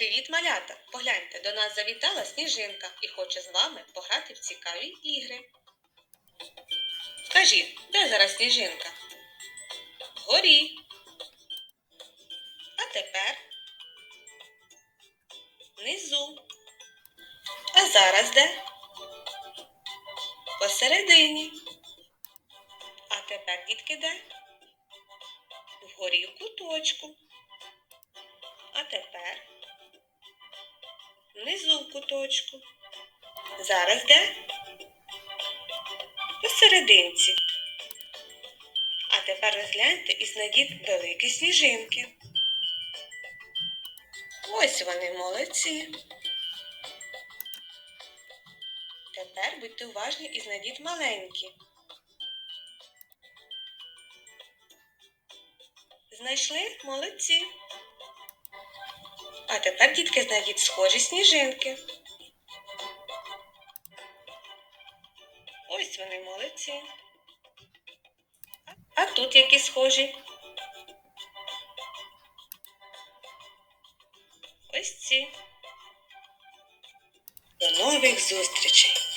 Привіт, малята! Погляньте, до нас завітала сніжинка і хоче з вами пограти в цікаві ігри. Скажіть, де зараз сніжинка? Вгорі. А тепер внизу. А зараз де? Посередині. А тепер дітки де? Вгорі в куточку. А тепер внизу в куточку. Зараз де? Посерединці. А тепер розгляньте і знайдіть великі сніжинки. Ось вони молодці. Тепер будьте уважні і знайдіть маленькі. Знайшли молодці. А тепер, дітки, знайдіть схожі сніжинки. Ось вони молодці. А тут які схожі. Ось ці. До нових зустрічей!